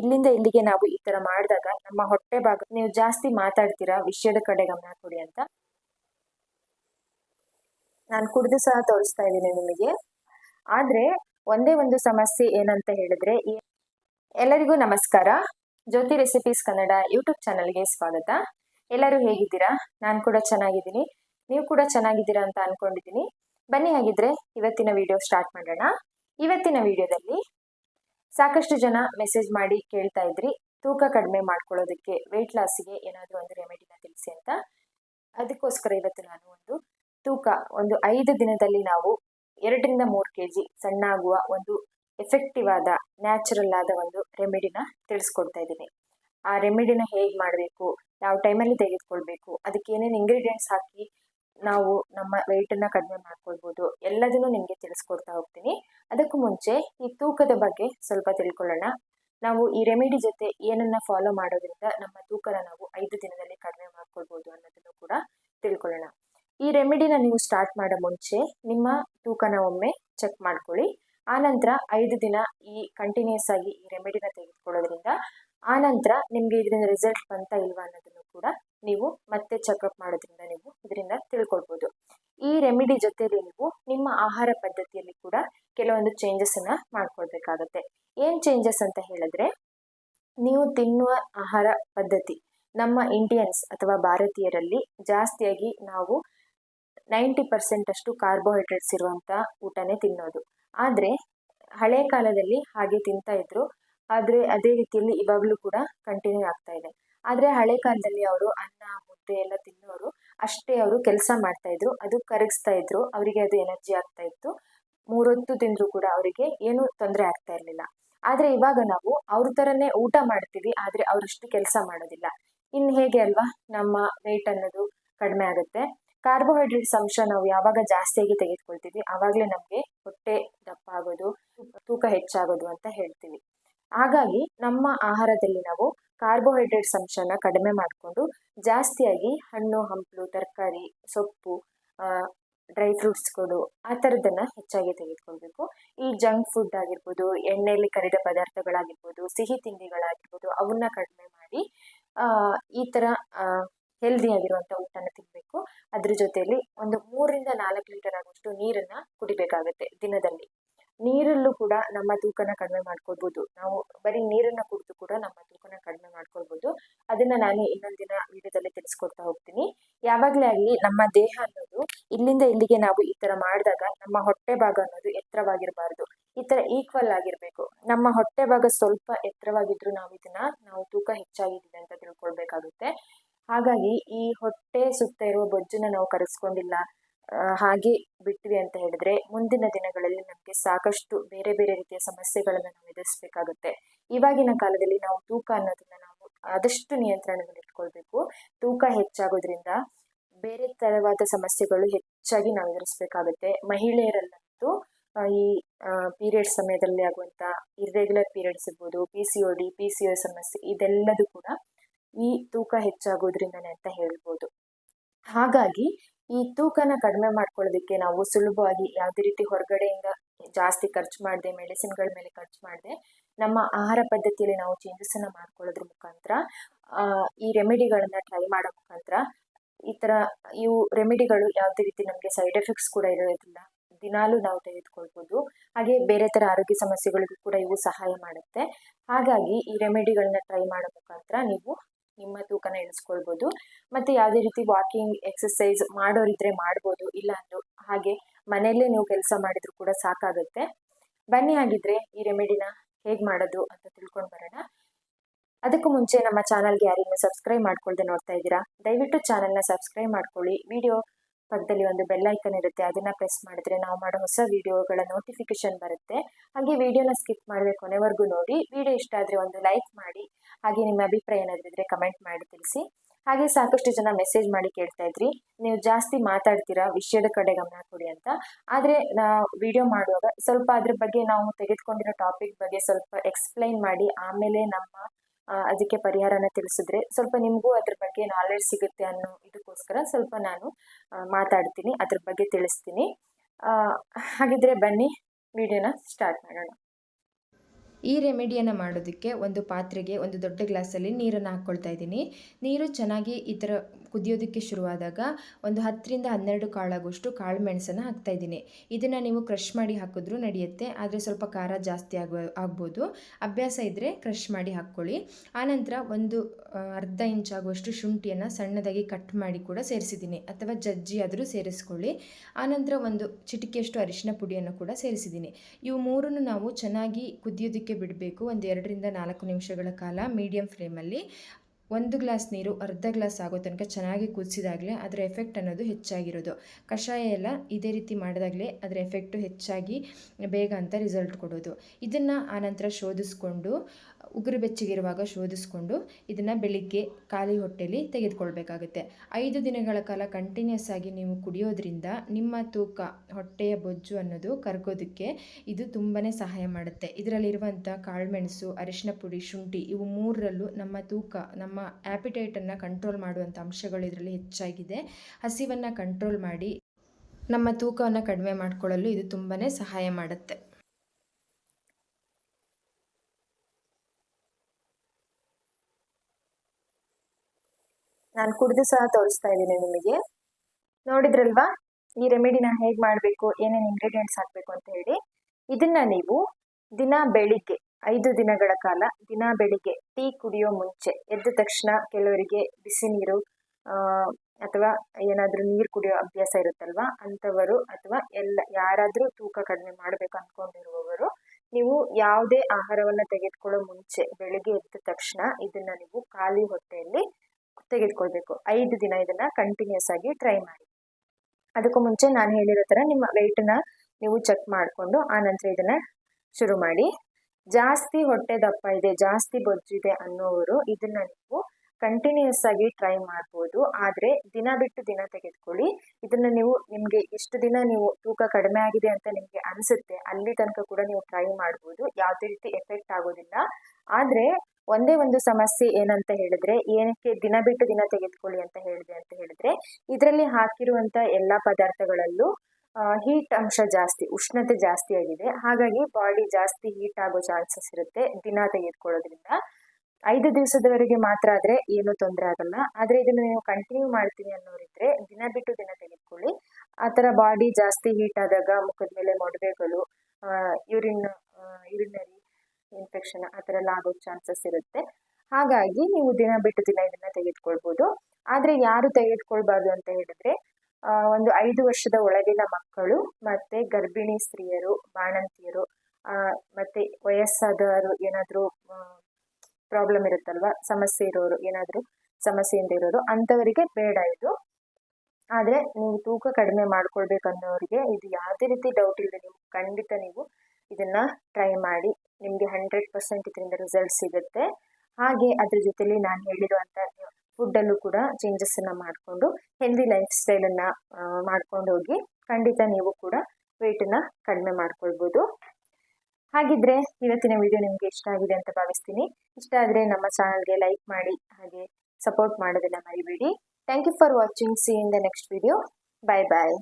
ಇಲ್ಲಿಂದ ಇಲ್ಲಿಗೆ ನಾವು ಈ ತರ ಮಾಡಿದಾಗ ನಮ್ಮ ಹೊಟ್ಟೆ ಭಾಗ, ನೀವು ಜಾಸ್ತಿ ಮಾತಾಡ್ತೀರಾ ವಿಷಯದ ಕಡೆ ಗಮನ ಕೊಡಿ ಅಂತ. ನಾನು ಕುಡಿದು ಸಹ ತೋರಿಸ್ತಾ ಇದ್ದೀನಿ ನಿಮಗೆ. ಆದ್ರೆ ಒಂದೇ ಒಂದು ಸಮಸ್ಯೆ ಏನಂತ ಹೇಳಿದ್ರೆ ಎಲ್ಲರಿಗೂ ನಮಸ್ಕಾರ. ಜ್ಯೋತಿ ರೆಸಿಪೀಸ್ ಕನ್ನಡ ಯೂಟ್ಯೂಬ್ ಚಾನಲ್ಗೆ ಸ್ವಾಗತ. ಎಲ್ಲರೂ ಹೇಗಿದ್ದೀರಾ? ನಾನು ಕೂಡ ಚೆನ್ನಾಗಿದ್ದೀನಿ. ನೀವು ಕೂಡ ಚೆನ್ನಾಗಿದ್ದೀರಾ ಅಂತ ಅನ್ಕೊಂಡಿದ್ದೀನಿ. ಬನ್ನಿ ಹಾಗಿದ್ರೆ ಇವತ್ತಿನ ವಿಡಿಯೋ ಸ್ಟಾರ್ಟ್ ಮಾಡೋಣ. ಇವತ್ತಿನ ವಿಡಿಯೋದಲ್ಲಿ ಸಾಕಷ್ಟು ಜನ ಮೆಸೇಜ್ ಮಾಡಿ ಕೇಳ್ತಾ ಇದ್ರಿ. ತೂಕ ಕಡಿಮೆ ಮಾಡ್ಕೊಳ್ಳೋದಕ್ಕೆ ವೆಯ್ಟ್ ಲಾಸ್ಗೆ ಏನಾದರೂ ಒಂದು ರೆಮಿಡಿನ ತಿಳಿಸಿ ಅಂತ. ಅದಕ್ಕೋಸ್ಕರ ಇವತ್ತು ನಾನು ಒಂದು ತೂಕ ಒಂದು ಐದು ದಿನದಲ್ಲಿ ನಾವು ಎರಡರಿಂದ ಮೂರು ಕೆ ಜಿ ಸಣ್ಣ ಆಗುವ ಒಂದು ಎಫೆಕ್ಟಿವ್ ಆದ ನ್ಯಾಚುರಲ್ ಆದ ಒಂದು ರೆಮಿಡಿನ ತಿಳಿಸ್ಕೊಡ್ತಾ ಇದ್ದೀನಿ. ಆ ರೆಮಿಡಿನ ಹೇಗೆ ಮಾಡಬೇಕು, ಯಾವ ಟೈಮಲ್ಲಿ ತೆಗೆದುಕೊಳ್ಬೇಕು, ಅದಕ್ಕೆ ಏನೇನು ಇಂಗ್ರೀಡಿಯೆಂಟ್ಸ್ ಹಾಕಿ ನಾವು ನಮ್ಮ ವೆಯ್ಟನ್ನು ಕಡಿಮೆ ಮಾಡ್ಕೊಳ್ಬೋದು, ಎಲ್ಲದನ್ನು ನಿಮಗೆ ತಿಳಿಸ್ಕೊಡ್ತಾ ಹೋಗ್ತೀನಿ. ಅದಕ್ಕೂ ಮುಂಚೆ ಈ ತೂಕದ ಬಗ್ಗೆ ಸ್ವಲ್ಪ ತಿಳ್ಕೊಳ್ಳೋಣ. ನಾವು ಈ ರೆಮಿಡಿ ಜೊತೆ ಏನನ್ನ ಫಾಲೋ ಮಾಡೋದ್ರಿಂದ ನಮ್ಮ ತೂಕನ ನಾವು ಐದು ದಿನದಲ್ಲಿ ಕಡಿಮೆ ಮಾಡ್ಕೊಳ್ಬಹುದು ಅನ್ನೋದನ್ನು ಕೂಡ ತಿಳ್ಕೊಳ್ಳೋಣ. ಈ ರೆಮಿಡಿನ ನೀವು ಸ್ಟಾರ್ಟ್ ಮಾಡೋ ಮುಂಚೆ ನಿಮ್ಮ ತೂಕನ ಒಮ್ಮೆ ಚೆಕ್ ಮಾಡ್ಕೊಳ್ಳಿ. ಆನಂತರ ಐದು ದಿನ ಈ ಕಂಟಿನ್ಯೂಸ್ ಆಗಿ ಈ ರೆಮಿಡಿನ ತೆಗೆದುಕೊಳ್ಳೋದ್ರಿಂದ ಆನಂತರ ನಿಮಗೆ ಇದರಿಂದ ರಿಸಲ್ಟ್ ಬಂತಾ ಇಲ್ವಾ ಅನ್ನೋದನ್ನು ಕೂಡ ನೀವು ಮತ್ತೆ ಚೆಕಪ್ ಮಾಡೋದ್ರಿಂದ ನೀವು ಇದರಿಂದ ತಿಳ್ಕೊಳ್ಬೋದು. ಈ ರೆಮಿಡಿ ಜೊತೆಯಲ್ಲಿ ನೀವು ನಿಮ್ಮ ಆಹಾರ ಪದ್ಧತಿಯಲ್ಲಿ ಕೆಲವೊಂದು ಚೇಂಜಸ್ ಅನ್ನ ಮಾಡ್ಕೊಳ್ಬೇಕಾಗತ್ತೆ. ಏನ್ ಚೇಂಜಸ್ ಅಂತ ಹೇಳಿದ್ರೆ, ನೀವು ತಿನ್ನುವ ಆಹಾರ ಪದ್ಧತಿ. ನಮ್ಮ ಇಂಡಿಯನ್ಸ್ ಅಥವಾ ಭಾರತೀಯರಲ್ಲಿ ಜಾಸ್ತಿಯಾಗಿ ನಾವು ನೈಂಟಿ ಪರ್ಸೆಂಟ್ ಅಷ್ಟು ಕಾರ್ಬೋಹೈಡ್ರೇಟ್ಸ್ ಇರುವಂತ ಊಟನೇ ತಿನ್ನೋದು. ಆದ್ರೆ, ಹಳೆ ಕಾಲದಲ್ಲಿ ಹಾಗೆ ತಿಂತಾ ಇದ್ರು. ಆದ್ರೆ, ಅದೇ ರೀತಿಯಲ್ಲಿ ಇವಾಗಲೂ ಕೂಡ ಕಂಟಿನ್ಯೂ ಆಗ್ತಾ ಇದೆ. ಆದ್ರೆ, ಹಳೆ ಕಾಲದಲ್ಲಿ ಅವರು ಅನ್ನ, ಮುದ್ದೆ ಎಲ್ಲ ತಿನ್ನೋರು ಅಷ್ಟೇ ಅವರು ಕೆಲಸ ಮಾಡ್ತಾ ಇದ್ರು. ಅದು ಕರಗಿಸ್ತಾ ಇದ್ರು. ಅವರಿಗೆ ಅದು ಎನರ್ಜಿ ಆಗ್ತಾ ಇತ್ತು. ಮೂರೊತ್ತು ತಿಂದರೂ ಕೂಡ ಅವರಿಗೆ ಏನು ತೊಂದರೆ ಆಗ್ತಾ ಇರಲಿಲ್ಲ. ಆದ್ರೆ ಇವಾಗ ನಾವು ಅವ್ರ ತರನೇ ಊಟ ಮಾಡ್ತೀವಿ, ಆದ್ರೆ ಅವರಷ್ಟು ಕೆಲಸ ಮಾಡೋದಿಲ್ಲ. ಇನ್ನು ಹೇಗೆ ಅಲ್ವಾ? ನಮ್ಮ ವೆಯ್ಟ್ ಅನ್ನೋದು ಕಡಿಮೆ ಆಗುತ್ತೆ. ಕಾರ್ಬೋಹೈಡ್ರೇಟ್ಸ್ ಅಂಶ ನಾವು ಯಾವಾಗ ಜಾಸ್ತಿಯಾಗಿ ತೆಗೆದುಕೊಳ್ತೀವಿ ಆವಾಗಲೇ ನಮಗೆ ಹೊಟ್ಟೆ ದಪ್ಪ ಆಗೋದು, ತೂಕ ಹೆಚ್ಚಾಗೋದು ಅಂತ ಹೇಳ್ತೀವಿ. ಹಾಗಾಗಿ ನಮ್ಮ ಆಹಾರದಲ್ಲಿ ನಾವು ಕಾರ್ಬೋಹೈಡ್ರೇಟ್ಸ್ ಅಂಶನ ಕಡಿಮೆ ಮಾಡಿಕೊಂಡು ಜಾಸ್ತಿಯಾಗಿ ಹಣ್ಣು, ಹಂಪಲು, ತರಕಾರಿ, ಸೊಪ್ಪು ಡ್ರೈ ಫ್ರೂಟ್ಸ್ಗಳು ಆ ಥರದ್ದನ್ನು ಹೆಚ್ಚಾಗಿ ತೆಗೆದುಕೊಳ್ಬೇಕು. ಈ ಜಂಕ್ ಫುಡ್ ಆಗಿರ್ಬೋದು, ಎಣ್ಣೆಯಲ್ಲಿ ಕರಿದ ಪದಾರ್ಥಗಳಾಗಿರ್ಬೋದು, ಸಿಹಿ ತಿಂಡಿಗಳಾಗಿರ್ಬೋದು, ಅವನ್ನ ಕಡಿಮೆ ಮಾಡಿ ಈ ಥರ ಹೆಲ್ದಿ ಆಗಿರುವಂಥ ಊಟನ ತಿನ್ನಬೇಕು ಅದ್ರ ಜೊತೆಯಲ್ಲಿ ಒಂದು ಮೂರರಿಂದ ನಾಲ್ಕು ಲೀಟರ್ ಆಗುವಷ್ಟು ನೀರನ್ನ ಕುಡಿಬೇಕಾಗುತ್ತೆ ದಿನದಲ್ಲಿ. ನೀರಲ್ಲೂ ಕೂಡ ನಮ್ಮ ತೂಕನ ಕಡಿಮೆ ಮಾಡ್ಕೊಳ್ಬೋದು. ನಾವು ಬರೀ ನೀರನ್ನ ಕುಡಿದು ಕೂಡ ನಮ್ಮ ತೂಕನ ಕಡಿಮೆ ಮಾಡ್ಕೊಳ್ಬೋದು. ಅದನ್ನ ನಾನು ಇನ್ನೊಂದಿನ ವಿಡಿಯೋದಲ್ಲಿ ತಿಳಿಸ್ಕೊಡ್ತಾ ಹೋಗ್ತೀನಿ. ಯಾವಾಗಲೇ ಆಗಲಿ ನಮ್ಮ ದೇಹ ಅನ್ನೋದು ಇಲ್ಲಿಂದ ಇಲ್ಲಿಗೆ ನಾವು ಈ ತರ ಮಾಡಿದಾಗ ನಮ್ಮ ಹೊಟ್ಟೆ ಭಾಗ ಅನ್ನೋದು ಎತ್ತರವಾಗಿರಬಾರ್ದು. ಈ ಥರ ಈಕ್ವಲ್ ಆಗಿರ್ಬೇಕು. ನಮ್ಮ ಹೊಟ್ಟೆ ಭಾಗ ಸ್ವಲ್ಪ ಎತ್ತರವಾಗಿದ್ರೂ ನಾವು ಇದನ್ನ, ನಾವು ತೂಕ ಹೆಚ್ಚಾಗಿದ್ದೀವಿ ಅಂತ ತಿಳ್ಕೊಳ್ಬೇಕಾಗುತ್ತೆ. ಹಾಗಾಗಿ ಈ ಹೊಟ್ಟೆ ಸುತ್ತ ಇರುವ ಬೊಜ್ಜನ್ನ ನಾವು ಕರೆಸ್ಕೊಂಡಿಲ್ಲ. ಹಾಗೆ ಬಿಟ್ವಿ ಅಂತ ಹೇಳಿದ್ರೆ ಮುಂದಿನ ದಿನಗಳಲ್ಲಿ ನಮಗೆ ಸಾಕಷ್ಟು ಬೇರೆ ಬೇರೆ ರೀತಿಯ ಸಮಸ್ಯೆಗಳನ್ನು ನಾವು ಎದುರಿಸಬೇಕಾಗುತ್ತೆ. ಇವಾಗಿನ ಕಾಲದಲ್ಲಿ ನಾವು ತೂಕ ಅನ್ನೋದನ್ನ ನಾವು ಆದಷ್ಟು ನಿಯಂತ್ರಣದಲ್ಲಿ ಇಟ್ಕೊಳ್ಬೇಕು. ತೂಕ ಹೆಚ್ಚಾಗೋದ್ರಿಂದ ಬೇರೆ ತರವಾದ ಸಮಸ್ಯೆಗಳು ಹೆಚ್ಚಾಗಿ ನಾವು ಎದುರಿಸಬೇಕಾಗುತ್ತೆ. ಮಹಿಳೆಯರಲ್ಲಂತೂ ಈ ಪೀರಿಯಡ್ಸ್ ಸಮಯದಲ್ಲಿ ಆಗುವಂತ ಇರ್ರೆಗ್ಯುಲರ್ ಪೀರಿಯಡ್ಸ್ ಇರ್ಬೋದು P C O D P C O ಸಮಸ್ಯೆ ಇದೆಲ್ಲದೂ ಕೂಡ ಈ ತೂಕ ಹೆಚ್ಚಾಗೋದ್ರಿಂದನೇ ಅಂತ ಹೇಳ್ಬೋದು. ಹಾಗಾಗಿ ಈ ತೂಕನ ಕಡಿಮೆ ಮಾಡ್ಕೊಳ್ಳೋದಕ್ಕೆ ನಾವು ಸುಲಭವಾಗಿ ಯಾವುದೇ ರೀತಿ ಹೊರಗಡೆಯಿಂದ ಜಾಸ್ತಿ ಖರ್ಚು ಮಾಡದೆ, ಮೆಡಿಸಿನ್ಗಳ ಮೇಲೆ ಖರ್ಚು ಮಾಡದೆ, ನಮ್ಮ ಆಹಾರ ಪದ್ಧತಿಯಲ್ಲಿ ನಾವು ಚೇಂಜಸ್ ಅನ್ನ ಮಾಡ್ಕೊಳ್ಳೋದ್ರ ಮುಖಾಂತರ ಈ ರೆಮಿಡಿಗಳನ್ನ ಟ್ರೈ ಮಾಡೋ ಮುಖಾಂತರ, ಈ ತರ ಇವು ರೆಮಿಡಿಗಳು ಯಾವುದೇ ರೀತಿ ನಮಗೆ ಸೈಡ್ ಎಫೆಕ್ಟ್ಸ್ ಕೂಡ ಇರೋದಿಲ್ಲ ದಿನಾಲೂ ನಾವು ತೆಗೆದುಕೊಳ್ಬೋದು. ಹಾಗೆ ಬೇರೆ ತರ ಆರೋಗ್ಯ ಸಮಸ್ಯೆಗಳಿಗೂ ಕೂಡ ಇವು ಸಹಾಯ ಮಾಡುತ್ತೆ. ಹಾಗಾಗಿ ಈ ರೆಮಿಡಿಗಳನ್ನ ಟ್ರೈ ಮಾಡೋ ಮುಖಾಂತರ ನೀವು ನಿಮ್ಮ ತೂಕನ ಇಳಿಸ್ಕೊಳ್ಬೋದು. ಮತ್ತೆ ಯಾವುದೇ ರೀತಿ ವಾಕಿಂಗ್ ಎಕ್ಸಸೈಸ್ ಮಾಡೋರಿದ್ರೆ ಮಾಡ್ಬೋದು, ಇಲ್ಲ ಅಂದರು ಹಾಗೆ ಮನೆಯಲ್ಲೇ ನೀವು ಕೆಲಸ ಮಾಡಿದ್ರು ಕೂಡ ಸಾಕಾಗುತ್ತೆ. ಬನ್ನಿ ಆಗಿದ್ರೆ ಈ ರೆಮಿಡಿನ ಹೇಗೆ ಮಾಡೋದು ಅಂತ ತಿಳ್ಕೊಂಡು ಬರೋಣ. ಅದಕ್ಕೂ ಮುಂಚೆ ನಮ್ಮ ಚಾನಲ್ಗೆ ಯಾರಿನ್ನು ಸಬ್ಸ್ಕ್ರೈಬ್ ಮಾಡ್ಕೊಳ್ದೆ ನೋಡ್ತಾ ಇದ್ದೀರಾ? ದಯವಿಟ್ಟು ಚಾನಲ್ನ ಸಬ್ಸ್ಕ್ರೈಬ್ ಮಾಡ್ಕೊಳ್ಳಿ. ವಿಡಿಯೋ ಪಕ್ಕದಲ್ಲಿ ಒಂದು ಬೆಲ್ ಐಕನ್ ಇರುತ್ತೆ, ಅದನ್ನ ಪ್ರೆಸ್ ಮಾಡಿದ್ರೆ ನಾವು ಮಾಡೋ ಹೊಸ ವಿಡಿಯೋಗಳ ನೋಟಿಫಿಕೇಶನ್ ಬರುತ್ತೆ. ಹಾಗೆ ವಿಡಿಯೋನ ಸ್ಕಿಪ್ ಮಾಡದೆ ಕೊನೆವರೆಗೂ ನೋಡಿ. ವಿಡಿಯೋ ಇಷ್ಟ ಆದ್ರೆ ಒಂದು ಲೈಕ್ ಮಾಡಿ. ಹಾಗೆ ನಿಮ್ಮ ಅಭಿಪ್ರಾಯ ಏನಾದರೂ ಇದ್ರೆ ಕಮೆಂಟ್ ಮಾಡಿ ತಿಳಿಸಿ. ಹಾಗೆ ಸಾಕಷ್ಟು ಜನ ಮೆಸೇಜ್ ಮಾಡಿ ಕೇಳ್ತಾ ಇದ್ರಿ. ನೀವು ಜಾಸ್ತಿ ಮಾತಾಡ್ತೀರಾ, ವಿಷಯದ ಕಡೆ ಗಮನ ಕೊಡಿ ಅಂತ. ಆದರೆ ನಾ ವಿಡಿಯೋ ಮಾಡುವಾಗ ಸ್ವಲ್ಪ ಅದ್ರ ಬಗ್ಗೆ ನಾವು ತೆಗೆದುಕೊಂಡಿರೋ ಟಾಪಿಕ್ ಬಗ್ಗೆ ಸ್ವಲ್ಪ ಎಕ್ಸ್ಪ್ಲೈನ್ ಮಾಡಿ. ಆಮೇಲೆ ನಮ್ಮ ಅದಕ್ಕೆ ಪರಿಹಾರನ ತಿಳಿಸಿದ್ರೆ ಸ್ವಲ್ಪ ನಿಮಗೂ ಅದ್ರ ಬಗ್ಗೆ ನಾಲೆಡ್ಜ್ ಸಿಗುತ್ತೆ ಅನ್ನೋ ಇದಕ್ಕೋಸ್ಕರ ಸ್ವಲ್ಪ ನಾನು ಮಾತಾಡ್ತೀನಿ, ಅದ್ರ ಬಗ್ಗೆ ತಿಳಿಸ್ತೀನಿ. ಹಾಗಿದ್ರೆ ಬನ್ನಿ, ವಿಡಿಯೋನ ಸ್ಟಾರ್ಟ್ ಮಾಡೋಣ. ಈ ರೆಮಿಡಿಯನ್ನು ಮಾಡೋದಕ್ಕೆ ಒಂದು ಪಾತ್ರೆಗೆ ಒಂದು ದೊಡ್ಡ ಗ್ಲಾಸಲ್ಲಿ ನೀರನ್ನು ಹಾಕ್ಕೊಳ್ತಾ ಇದ್ದೀನಿ. ನೀರು ಚೆನ್ನಾಗಿ ಈ ಥರ ಕುದಿಯೋದಕ್ಕೆ ಶುರುವಾದಾಗ ಒಂದು ಹತ್ತರಿಂದ ಹನ್ನೆರಡು ಕಾಳಾಗುವಷ್ಟು ಕಾಳು ಮೆಣಸನ್ನು ಹಾಕ್ತಾ ಇದ್ದೀನಿ. ಇದನ್ನು ನೀವು ಕ್ರಷ್ ಮಾಡಿ ಹಾಕಿದ್ರೂ ನಡೆಯುತ್ತೆ, ಆದರೆ ಸ್ವಲ್ಪ ಖಾರ ಜಾಸ್ತಿ ಆಗ ಆಗ್ಬೋದು. ಅಭ್ಯಾಸ ಇದ್ದರೆ ಕ್ರಷ್ ಮಾಡಿ ಹಾಕ್ಕೊಳ್ಳಿ. ಆನಂತರ ಒಂದು ಅರ್ಧ ಇಂಚ್ ಆಗುವಷ್ಟು ಶುಂಠಿಯನ್ನು ಸಣ್ಣದಾಗಿ ಕಟ್ ಮಾಡಿ ಕೂಡ ಸೇರಿಸಿದ್ದೀನಿ. ಅಥವಾ ಜಜ್ಜಿ ಆದರೂ ಸೇರಿಸ್ಕೊಳ್ಳಿ. ಆನಂತರ ಒಂದು ಚಿಟಿಕೆಯಷ್ಟು ಅರಿಶಿನ ಪುಡಿಯನ್ನು ಕೂಡ ಸೇರಿಸಿದ್ದೀನಿ. ಇವು ಮೂರನ್ನು ನಾವು ಚೆನ್ನಾಗಿ ಕುದಿಯೋದಕ್ಕೆ ಬಿಡಬೇಕು. ಒಂದು ಎರಡರಿಂದ ನಾಲ್ಕು ನಿಮಿಷಗಳ ಕಾಲ ಮೀಡಿಯಮ್ ಫ್ಲೇಮಲ್ಲಿ ಒಂದು ಗ್ಲಾಸ್ ನೀರು ಅರ್ಧ ಗ್ಲಾಸ್ ಆಗೋ ತನಕ ಚೆನ್ನಾಗಿ ಕುದಿಸಿದಾಗಲೇ ಅದರ ಎಫೆಕ್ಟ್ ಅನ್ನೋದು ಹೆಚ್ಚಾಗಿರೋದು. ಕಷಾಯ ಎಲ್ಲ ಇದೇ ರೀತಿ ಮಾಡಿದಾಗಲೇ ಅದರ ಎಫೆಕ್ಟು ಹೆಚ್ಚಾಗಿ ಬೇಗ ಅಂತ ರಿಸಲ್ಟ್ ಕೊಡೋದು. ಇದನ್ನು ಆನಂತರ ಶೋಧಿಸ್ಕೊಂಡು ಉಗುರು ಬೆಚ್ಚಗಿರುವಾಗ ಶೋಧಿಸ್ಕೊಂಡು ಇದನ್ನು ಬೆಳಿಗ್ಗೆ ಖಾಲಿ ಹೊಟ್ಟೆಲಿ ತೆಗೆದುಕೊಳ್ಬೇಕಾಗುತ್ತೆ. ಐದು ದಿನಗಳ ಕಾಲ ಕಂಟಿನ್ಯೂಸ್ ಆಗಿ ನೀವು ಕುಡಿಯೋದ್ರಿಂದ ನಿಮ್ಮ ತೂಕ, ಹೊಟ್ಟೆಯ ಬೊಜ್ಜು ಅನ್ನೋದು ಕರಗೋದಕ್ಕೆ ಇದು ತುಂಬಾ ಸಹಾಯ ಮಾಡುತ್ತೆ. ಇದರಲ್ಲಿರುವಂಥ ಕಾಳುಮೆಣಸು, ಅರಿಶಿನ ಪುಡಿ, ಶುಂಠಿ ಇವು ಮೂರರಲ್ಲೂ ನಮ್ಮ ತೂಕ, ನಮ್ಮ ಆ್ಯಪಿಟೈಟನ್ನು ಕಂಟ್ರೋಲ್ ಮಾಡುವಂಥ ಅಂಶಗಳು ಇದರಲ್ಲಿ ಹೆಚ್ಚಾಗಿದೆ. ಹಸಿವನ್ನು ಕಂಟ್ರೋಲ್ ಮಾಡಿ ನಮ್ಮ ತೂಕವನ್ನು ಕಡಿಮೆ ಮಾಡಿಕೊಳ್ಳಲು ಇದು ತುಂಬಾ ಸಹಾಯ ಮಾಡುತ್ತೆ. ನಾನು ಕುಡಿದು ಸಹ ತೋರಿಸ್ತಾ ಇದ್ದೀನಿ ನಿಮಗೆ. ನೋಡಿದ್ರಲ್ವಾ? ಈ ರೆಮಿಡಿನ ಹೇಗೆ ಮಾಡಬೇಕು, ಏನೇನು ಇಂಗ್ರೀಡಿಯೆಂಟ್ಸ್ ಹಾಕಬೇಕು ಅಂತ ಹೇಳಿ. ಇದನ್ನ ನೀವು ದಿನ ಬೆಳಿಗ್ಗೆ, ಐದು ದಿನಗಳ ಕಾಲ ದಿನ ಬೆಳಿಗ್ಗೆ ಟೀ ಕುಡಿಯೋ ಮುಂಚೆ ಎದ್ದ ತಕ್ಷಣ ಕೆಲವರಿಗೆ ಬಿಸಿ ನೀರು ಅಥವಾ ಏನಾದರೂ ನೀರು ಕುಡಿಯೋ ಅಭ್ಯಾಸ ಇರುತ್ತಲ್ವಾ? ಅಂಥವರು ಅಥವಾ ಎಲ್ಲ, ಯಾರಾದರೂ ತೂಕ ಕಡಿಮೆ ಮಾಡಬೇಕು ಅಂದ್ಕೊಂಡಿರುವವರು ನೀವು ಯಾವುದೇ ಆಹಾರವನ್ನು ತೆಗೆದುಕೊಳ್ಳೋ ಮುಂಚೆ ಬೆಳಿಗ್ಗೆ ಎದ್ದ ತಕ್ಷಣ ಇದನ್ನು ನೀವು ಖಾಲಿ ಹೊಟ್ಟೆಯಲ್ಲಿ ತೆಗೆದುಕೊಳ್ಬೇಕು. ಐದು ದಿನ ಇದನ್ನ ಕಂಟಿನ್ಯೂಸ್ ಆಗಿ ಟ್ರೈ ಮಾಡಿ. ಅದಕ್ಕೂ ಮುಂಚೆ ನಾನು ಹೇಳಿರೋ ಥರ ನಿಮ್ಮ ವೆಯ್ಟನ್ನ ನೀವು ಚೆಕ್ ಮಾಡಿಕೊಂಡು ಆನಂತರ ಇದನ್ನ ಶುರು ಮಾಡಿ. ಜಾಸ್ತಿ ಹೊಟ್ಟೆ ದಪ್ಪ ಇದೆ, ಜಾಸ್ತಿ ಬೊಜ್ಜಿದೆ ಅನ್ನೋರು ಇದನ್ನ ನೀವು ಕಂಟಿನ್ಯೂಸ್ ಆಗಿ ಟ್ರೈ ಮಾಡ್ಬೋದು. ಆದರೆ ದಿನ ಬಿಟ್ಟು ದಿನ ತೆಗೆದುಕೊಳ್ಳಿ. ಇದನ್ನ ನೀವು ನಿಮಗೆ ಎಷ್ಟು ದಿನ ನೀವು ತೂಕ ಕಡಿಮೆ ಆಗಿದೆ ಅಂತ ನಿಮಗೆ ಅನಿಸುತ್ತೆ, ಅಲ್ಲಿ ತನಕ ಕೂಡ ನೀವು ಟ್ರೈ ಮಾಡ್ಬೋದು. ಯಾವುದೇ ರೀತಿ ಎಫೆಕ್ಟ್ ಆಗೋದಿಲ್ಲ. ಆದರೆ ಒಂದೇ ಒಂದು ಸಮಸ್ಯೆ ಏನಂತ ಹೇಳಿದ್ರೆ, ಏನಕ್ಕೆ ದಿನ ಬಿಟ್ಟು ದಿನ ತೆಗೆದುಕೊಳ್ಳಿ ಅಂತ ಹೇಳಿದೆ ಅಂತ ಹೇಳಿದ್ರೆ, ಇದರಲ್ಲಿ ಹಾಕಿರುವಂತ ಎಲ್ಲ ಪದಾರ್ಥಗಳಲ್ಲೂ ಹೀಟ್ ಅಂಶ ಜಾಸ್ತಿ, ಉಷ್ಣತೆ ಜಾಸ್ತಿ ಆಗಿದೆ. ಹಾಗಾಗಿ ಬಾಡಿ ಜಾಸ್ತಿ ಹೀಟ್ ಆಗೋ ಚಾನ್ಸಸ್ ಇರುತ್ತೆ ದಿನ ತೆಗೆದುಕೊಳ್ಳೋದ್ರಿಂದ. ಐದು ದಿವಸದವರೆಗೆ ಮಾತ್ರ ಆದರೆ ಏನೂ ತೊಂದರೆ ಆಗಲ್ಲ. ಆದರೆ ಇದನ್ನು ನೀವು ಕಂಟಿನ್ಯೂ ಮಾಡ್ತೀನಿ ಅನ್ನೋರಿದ್ರೆ ದಿನ ಬಿಟ್ಟು ದಿನ ತೆಗೆದುಕೊಳ್ಳಿ. ಆ ಥರ ಬಾಡಿ ಜಾಸ್ತಿ ಹೀಟ್ ಆದಾಗ ಮುಖದ ಮೇಲೆ ಮೊಡವೆಗಳು ಯೂರಿನ್ ಯೂರಿನರಿ ಇನ್ಫೆಕ್ಷನ್ ಆ ಥರ ಎಲ್ಲ ಆಗೋ ಚಾನ್ಸಸ್ ಇರುತ್ತೆ. ಹಾಗಾಗಿ ನೀವು ದಿನ ಬಿಟ್ಟು ದಿನ ಇದನ್ನ ತೆಗೆದುಕೊಳ್ಬೋದು. ಆದರೆ ಯಾರು ತೆಗೆದುಕೊಳ್ಬಾರ್ದು ಅಂತ ಹೇಳಿದ್ರೆ ಒಂದು ಐದು ವರ್ಷದ ಒಳಗಿನ ಮಕ್ಕಳು ಮತ್ತೆ ಗರ್ಭಿಣಿ ಸ್ತ್ರೀಯರು, ಬಾಣಂತಿಯರು ಮತ್ತೆ ವಯಸ್ಸಾದವರು ಏನಾದರೂ ಪ್ರಾಬ್ಲಮ್ ಇರುತ್ತಲ್ವಾ? ಸಮಸ್ಯೆ ಇರೋರು, ಏನಾದರೂ ಸಮಸ್ಯೆಯಿಂದ ಇರೋರು, ಅಂಥವರಿಗೆ ಬೇಡ ಇದು. ಆದರೆ ನೀವು ತೂಕ ಕಡಿಮೆ ಮಾಡ್ಕೊಳ್ಬೇಕನ್ನೋರಿಗೆ ಇದು ಯಾವುದೇ ರೀತಿ ಡೌಟ್ ಇಲ್ಲದೆ ನೀವು ಖಂಡಿತ ನೀವು ಇದನ್ನ ಟ್ರೈ ಮಾಡಿ ನಿಮಗೆ ಹಂಡ್ರೆಡ್ ಪರ್ಸೆಂಟ್ ಇದರಿಂದ ರಿಸಲ್ಟ್ ಸಿಗುತ್ತೆ. ಹಾಗೆ ಅದ್ರ ಜೊತೆಲಿ ನಾನು ಹೇಳಿರುವಂಥ ಫುಡ್ಡಲ್ಲೂ ಕೂಡ ಚೇಂಜಸ್ಸನ್ನು ಮಾಡಿಕೊಂಡು ಹೆಲ್ದಿ ಲೈಫ್ ಸ್ಟೈಲನ್ನು ಮಾಡ್ಕೊಂಡು ಹೋಗಿ ಖಂಡಿತ ನೀವು ಕೂಡ ವೆಯ್ಟನ್ನು ಕಡಿಮೆ ಮಾಡ್ಕೊಳ್ಬೋದು. ಹಾಗಿದ್ರೆ ಇವತ್ತಿನ ವಿಡಿಯೋ ನಿಮಗೆ ಇಷ್ಟ ಆಗಿದೆ ಅಂತ ಭಾವಿಸ್ತೀನಿ. ಇಷ್ಟ ಆದರೆ ನಮ್ಮ ಚಾನಲ್ಗೆ ಲೈಕ್ ಮಾಡಿ, ಹಾಗೆ ಸಪೋರ್ಟ್ ಮಾಡೋದನ್ನ ಮರಿಬೇಡಿ. Thank you for watching see in the next video bye bye